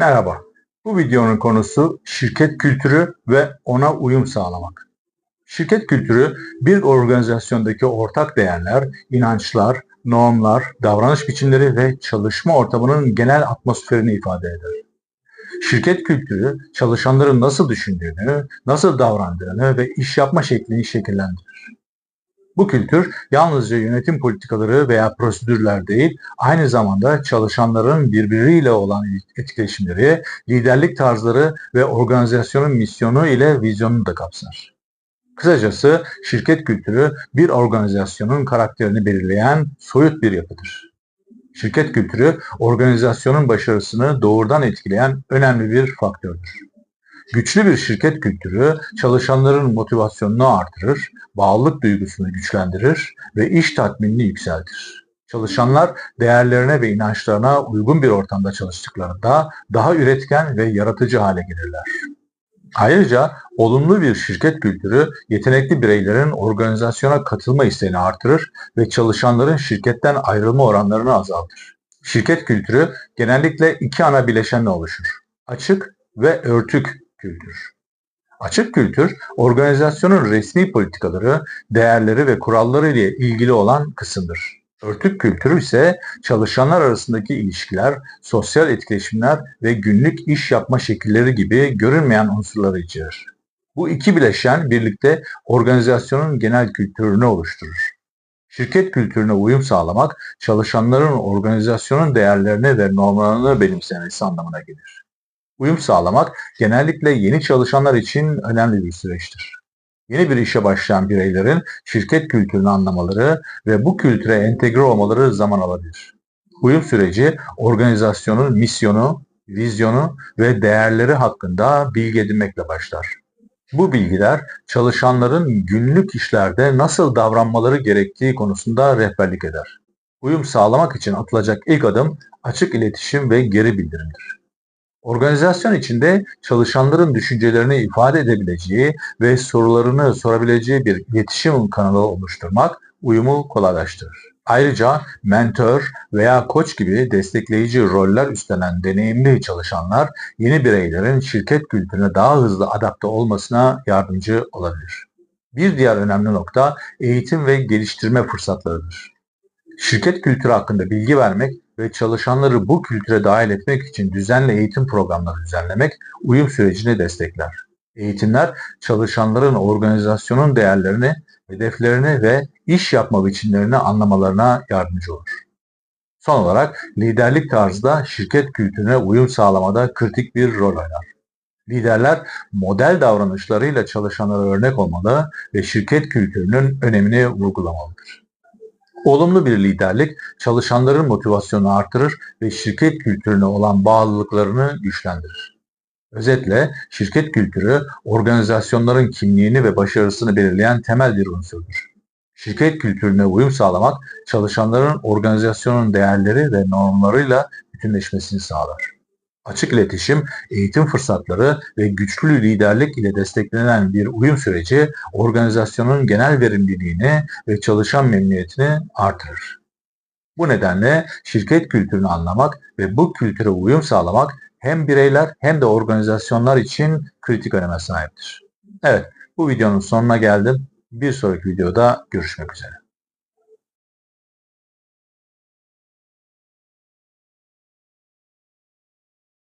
Merhaba. Bu videonun konusu şirket kültürü ve ona uyum sağlamak. Şirket kültürü bir organizasyondaki ortak değerler, inançlar, normlar, davranış biçimleri ve çalışma ortamının genel atmosferini ifade eder. Şirket kültürü çalışanların nasıl düşündüğünü, nasıl davrandığını ve iş yapma şeklini şekillendirir. Bu kültür yalnızca yönetim politikaları veya prosedürler değil, aynı zamanda çalışanların birbiriyle olan etkileşimleri, liderlik tarzları ve organizasyonun misyonu ile vizyonunu da kapsar. Kısacası şirket kültürü bir organizasyonun karakterini belirleyen soyut bir yapıdır. Şirket kültürü organizasyonun başarısını doğrudan etkileyen önemli bir faktördür. Güçlü bir şirket kültürü çalışanların motivasyonunu artırır, bağlılık duygusunu güçlendirir ve iş tatminini yükseltir. Çalışanlar değerlerine ve inançlarına uygun bir ortamda çalıştıklarında daha üretken ve yaratıcı hale gelirler. Ayrıca olumlu bir şirket kültürü yetenekli bireylerin organizasyona katılma isteğini artırır ve çalışanların şirketten ayrılma oranlarını azaltır. Şirket kültürü genellikle iki ana bileşenle oluşur. Açık ve örtük kültür. Açık kültür, organizasyonun resmi politikaları, değerleri ve kuralları ile ilgili olan kısımdır. Örtük kültürü ise çalışanlar arasındaki ilişkiler, sosyal etkileşimler ve günlük iş yapma şekilleri gibi görünmeyen unsurları içerir. Bu iki bileşen birlikte organizasyonun genel kültürünü oluşturur. Şirket kültürüne uyum sağlamak, çalışanların organizasyonun değerlerini ve normlarını benimsemesi anlamına gelir. Uyum sağlamak genellikle yeni çalışanlar için önemli bir süreçtir. Yeni bir işe başlayan bireylerin şirket kültürünü anlamaları ve bu kültüre entegre olmaları zaman alabilir. Uyum süreci organizasyonun misyonu, vizyonu ve değerleri hakkında bilgi edinmekle başlar. Bu bilgiler çalışanların günlük işlerde nasıl davranmaları gerektiği konusunda rehberlik eder. Uyum sağlamak için atılacak ilk adım açık iletişim ve geri bildirimdir. Organizasyon içinde çalışanların düşüncelerini ifade edebileceği ve sorularını sorabileceği bir iletişim kanalı oluşturmak uyumu kolaylaştırır. Ayrıca mentor veya koç gibi destekleyici roller üstlenen deneyimli çalışanlar yeni bireylerin şirket kültürüne daha hızlı adapte olmasına yardımcı olabilir. Bir diğer önemli nokta eğitim ve geliştirme fırsatlarıdır. Şirket kültürü hakkında bilgi vermek ve çalışanları bu kültüre dahil etmek için düzenli eğitim programları düzenlemek uyum sürecini destekler. Eğitimler çalışanların organizasyonun değerlerini, hedeflerini ve iş yapma biçimlerini anlamalarına yardımcı olur. Son olarak liderlik tarzı da şirket kültürüne uyum sağlamada kritik bir rol oynar. Liderler model davranışlarıyla çalışanlara örnek olmalı ve şirket kültürünün önemini vurgulamalıdır. Olumlu bir liderlik çalışanların motivasyonunu artırır ve şirket kültürüne olan bağlılıklarını güçlendirir. Özetle şirket kültürü organizasyonların kimliğini ve başarısını belirleyen temel bir unsurdur. Şirket kültürüne uyum sağlamak çalışanların organizasyonun değerleri ve normlarıyla bütünleşmesini sağlar. Açık iletişim, eğitim fırsatları ve güçlü liderlik ile desteklenen bir uyum süreci organizasyonun genel verimliliğini ve çalışan memnuniyetini artırır. Bu nedenle şirket kültürünü anlamak ve bu kültüre uyum sağlamak hem bireyler hem de organizasyonlar için kritik öneme sahiptir. Evet, bu videonun sonuna geldim. Bir sonraki videoda görüşmek üzere.